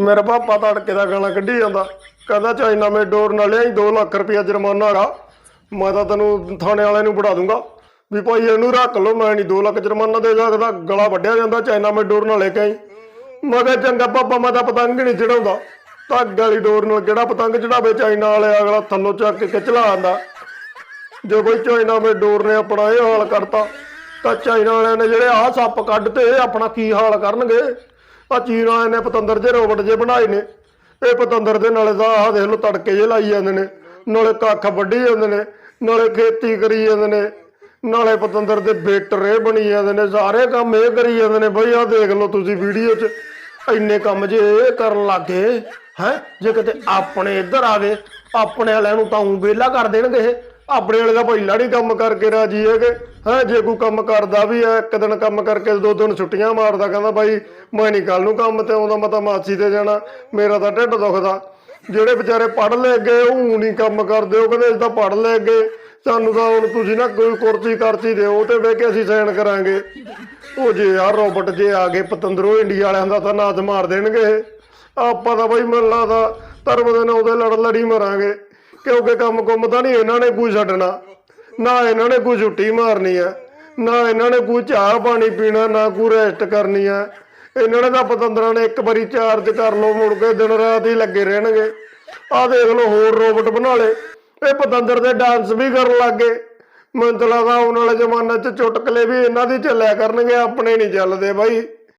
ਮੇਰਾ ਪਾਪਾ ਤੜਕੇ ਦਾ ਗਾਣਾ ਕੱਢੀ ਜਾਂਦਾ। ਕਹਿੰਦਾ ਚਾਈਨਾ ਮੇ ਡੋਰ ਨਾਲ ਲਿਆਈ 2 ਲੱਖ ਰੁਪਇਆ ਜੁਰਮਾਨਾ ਹੈਗਾ। ਮੈਂ ਤਾਂ ਤੈਨੂੰ ਥਾਣੇ ਵਾਲਿਆਂ ਨੂੰ ਬੜਾ ਦੂੰਗਾ। ਵੀ ਭਾਈ ਇਹਨੂੰ ਰੱਖ ਲਓ, ਮੈਂ ਨਹੀਂ 2 ਲੱਖ ਜੁਰਮਾਨਾ ਦੇ ਸਕਦਾ। ਗਲਾ ਵੱਢਿਆ ਜਾਂਦਾ ਚਾਈਨਾ ਮੇ ਡੋਰ ਨਾਲ ਲੈ ਕੇ ਆਈ। ਮੈਂ ਕਿਹਾ, ਚੰਗਾ ਪਾਪਾ, ਮੈਂ ਤਾਂ ਪਤੰਗ ਨਹੀਂ ਚੜਾਉਂਦਾ। ਧਾਗੇ ਵਾਲੀ ਡੋਰ ਨਾਲ ਕਿਹੜਾ ਪਤੰਗ ਚੜਾਵੇ? ਚਾਈਨਾ ਵਾਲੇ ਅਗਲਾ ਥੱਲੋਂ ਚੱਕ ਕੇ ਖਿਚਲਾ ਆਂਦਾ। ਜੇ ਕੋਈ ਚਾਈਨਾ ਮੇ ਡੋਰ ਨੇ ਆਪਣਾ ਇਹ ਹਾਲ ਕਰਤਾ, ਤਾਂ ਚਾਈਨਾ ਵਾਲਿਆਂ ਨੇ ਜਿਹੜੇ ਆਹ ਸੱਪ ਕੱਢ ਤੇ ਇਹ ਆਪਣਾ ਕੀ ਹਾਲ ਕਰਨਗੇ? ਆ ਚੀਨ ਨੇ ਪਤੰਦਰ ਜੇ ਰੋਬਟ ਜੇ ਬਣਾਏ ਨੇ। ਇਹ ਪਤੰਦਰ ਦੇ ਨਾਲੇ ਤਾਂ ਆਹ ਦੇਖ ਲਓ ਤੜਕੇ ਜੇ ਲਾਈ ਜਾਂਦੇ ਨੇ। ਨਾਲੇ ਕੱਖ ਵੱਢੀ ਜਾਂਦੇ ਨੇ, ਨਾਲੇ ਖੇਤੀ ਕਰੀ ਜਾਂਦੇ ਨੇ, ਨਾਲੇ ਪਤੰਦਰ ਦੇ ਬੇਟਰੇ ਬਣੀ ਜਾਂਦੇ ਨੇ, ਸਾਰੇ ਕੰਮ ਇਹ ਕਰੀ ਜਾਂਦੇ ਨੇ। ਬਈ ਆਹ ਦੇਖ ਲਓ ਤੁਸੀਂ ਵੀਡੀਓ 'ਚ, ਇੰਨੇ ਕੰਮ ਜੇ ਇਹ ਕਰਨ ਲੱਗੇ, ਹੈ? ਜੇ ਕਿਤੇ ਆਪਣੇ ਇੱਧਰ ਆਵੇ ਆਪਣੇ ਵਾਲਿਆਂ ਨੂੰ ਤਾਂ ਊਂ ਵਿਹਲਾ ਕਰ ਦੇਣਗੇ ਇਹ। ਆਪਣੇ ਵਾਲੇ ਦਾ ਭਾਈ ਲਾੜੀ ਕੰਮ ਕਰਕੇ ਰਾਜੀ ਹੈਗੇ। ਹੈ, ਜੇ ਕੋਈ ਕੰਮ ਕਰਦਾ ਵੀ ਹੈ, ਇੱਕ ਦਿਨ ਕੰਮ ਕਰਕੇ ਦੋ ਦਿਨ ਛੁੱਟੀਆਂ ਮਾਰਦਾ, ਕਹਿੰਦਾ ਭਾਈ ਮੈਂ ਨਹੀਂ ਕੱਲ ਨੂੰ ਕੰਮ ਤੇ ਆਉਂਦਾ, ਮੈਂ ਤਾਂ ਮਾਸੀ ਤੇ ਜਾਣਾ, ਮੇਰਾ ਤਾਂ ਢਿੱਡ ਦੁਖਦਾ। ਜਿਹੜੇ ਵਿਚਾਰੇ ਪੜ੍ਹ ਲੈ ਗਏ, ਉਹ ਨਹੀਂ ਕੰਮ ਕਰਦੇ, ਉਹ ਕਹਿੰਦੇ ਅਸੀਂ ਤਾਂ ਪੜ੍ਹ ਲੈ ਗਏ। ਸਾਨੂੰ ਤਾਂ ਹੁਣ ਤੁਸੀਂ ਨਾ ਕੋਈ ਕੁਰਸੀ ਕਰਸੀ ਦਿਓ ਤੇ ਬਹਿ ਕੇ ਅਸੀਂ ਸਾਈਨ ਕਰਾਂਗੇ। ਉਹ ਜੇ ਯਾਰ ਰੋਬਟ ਜੇ ਆ ਗਏ, ਪਤੰਦਰੋਂ ਇੰਡੀਆ ਵਾਲਿਆਂ ਦਾ ਤਾਂ ਨਾਚ ਮਾਰ ਦੇਣਗੇ ਇਹ। ਆਪਾਂ ਤਾਂ ਬਈ ਮੈਨੂੰ ਲੱਗਦਾ ਧਰਮ ਦੇ ਨਾਂ ਉਹਦੇ ਲੜ ਲੜੀ ਮਰਾਂਗੇ। ਕਿਉਂਕਿ ਕੰਮ ਕੁੰਮ ਤਾਂ ਨਹੀਂ ਇਹਨਾਂ ਨੇ ਕੋਈ ਛੱਡਣਾ। ਨਾ ਇਹਨਾਂ ਨੇ ਕੋਈ ਛੁੱਟੀ ਮਾਰਨੀ ਆ ਨਾ ਇਹਨਾਂ ਨੇ ਕੋਈ ਚਾਹ ਪਾਣੀ ਪੀਣਾ, ਨਾ ਕੋਈ ਰੈਸਟ ਕਰਨੀ ਆ ਇਹਨਾਂ ਨੇ ਤਾਂ ਪਤੰਦਰਾਂ ਨੇ ਇੱਕ ਵਾਰੀ ਚਾਰਜ ਕਰ ਲਓ, ਮੁੜ ਕੇ ਦਿਨ ਰਾਤ ਹੀ ਲੱਗੇ ਰਹਿਣਗੇ। ਆਹ ਦੇਖ ਲਓ, ਹੋਰ ਰੋਬੋਟ ਬਣਾ ਲਏ। ਇਹ ਪਤੰਦਰ ਦੇ ਡਾਂਸ ਵੀ ਕਰਨ ਲੱਗੇ ਮੈਨੂੰ ਤਾਂ ਲੱਗਦਾ ਆਉਣ ਵਾਲੇ ਜ਼ਮਾਨੇ 'ਚ ਚੁਟਕਲੇ ਵੀ ਇਹਨਾਂ ਦੀ ਚੱਲਿਆ ਕਰਨਗੇ, ਆਪਣੇ ਨਹੀਂ ਚੱਲਦੇ ਬਾਈ।